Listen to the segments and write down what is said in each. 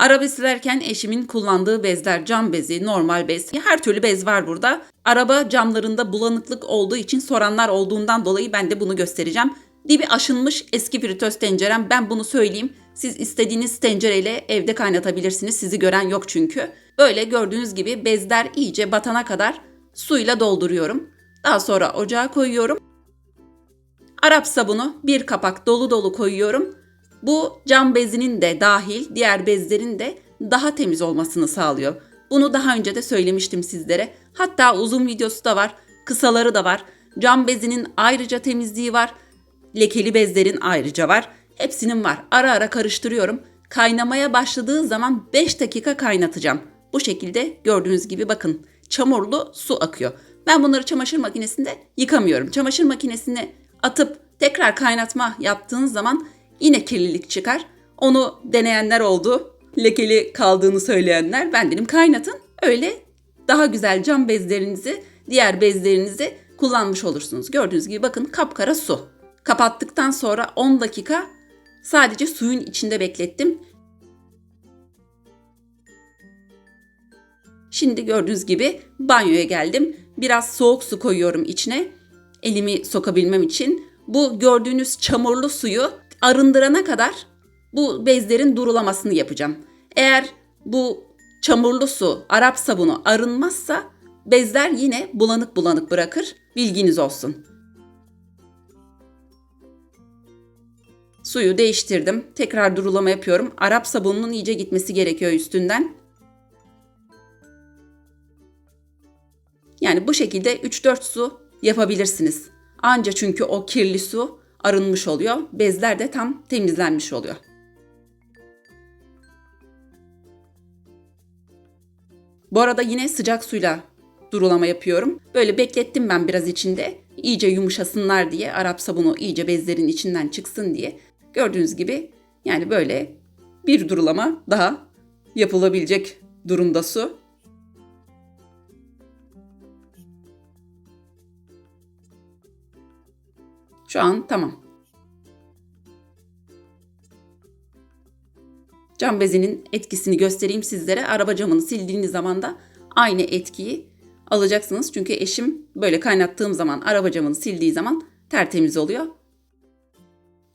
Araba silerken eşimin kullandığı bezler cam bezi, normal bez, her türlü bez var burada. Araba camlarında bulanıklık olduğu için soranlar olduğundan dolayı ben de bunu göstereceğim. Dibi aşınmış eski fritöz tencerem ben bunu söyleyeyim. Siz istediğiniz tencereyle evde kaynatabilirsiniz. Sizi gören yok çünkü. Böyle gördüğünüz gibi bezler iyice batana kadar suyla dolduruyorum. Daha sonra ocağa koyuyorum. Arap sabunu bir kapak dolu dolu koyuyorum. Bu cam bezinin de dahil diğer bezlerin de daha temiz olmasını sağlıyor. Bunu daha önce de söylemiştim sizlere. Hatta uzun videosu da var, kısaları da var. Cam bezinin ayrıca temizliği var. Lekeli bezlerin ayrıca var. Hepsinin var. Ara ara karıştırıyorum. Kaynamaya başladığı zaman 5 dakika kaynatacağım. Bu şekilde gördüğünüz gibi bakın çamurlu su akıyor. Ben bunları çamaşır makinesinde yıkamıyorum. Çamaşır makinesine atıp tekrar kaynatma yaptığınız zaman yine kirlilik çıkar. Onu deneyenler oldu. Lekeli kaldığını söyleyenler ben dedim kaynatın. Öyle daha güzel cam bezlerinizi, diğer bezlerinizi kullanmış olursunuz. Gördüğünüz gibi bakın kapkara su. Kapattıktan sonra 10 dakika sadece suyun içinde beklettim. Şimdi gördüğünüz gibi banyoya geldim. Biraz soğuk su koyuyorum içine. Elimi sokabilmem için. Bu gördüğünüz çamurlu suyu arındırana kadar bu bezlerin durulamasını yapacağım. Eğer bu çamurlu su, Arap sabunu arınmazsa bezler yine bulanık bulanık bırakır. Bilginiz olsun. Suyu değiştirdim. Tekrar durulama yapıyorum. Arap sabununun iyice gitmesi gerekiyor üstünden. Yani bu şekilde 3-4 su yapabilirsiniz. Anca çünkü o kirli su arınmış oluyor. Bezler de tam temizlenmiş oluyor. Bu arada yine sıcak suyla durulama yapıyorum. Böyle beklettim ben biraz içinde. İyice yumuşasınlar diye, Arap sabunu iyice bezlerin içinden çıksın diye. Gördüğünüz gibi yani böyle bir durulama daha yapılabilecek durumda su. Şu an tamam. Cam bezinin etkisini göstereyim sizlere. Araba camını sildiğiniz zaman da aynı etkiyi alacaksınız. Çünkü eşim böyle kaynattığım zaman araba camını sildiği zaman tertemiz oluyor.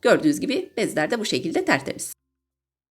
Gördüğünüz gibi bezler de bu şekilde tertemiz.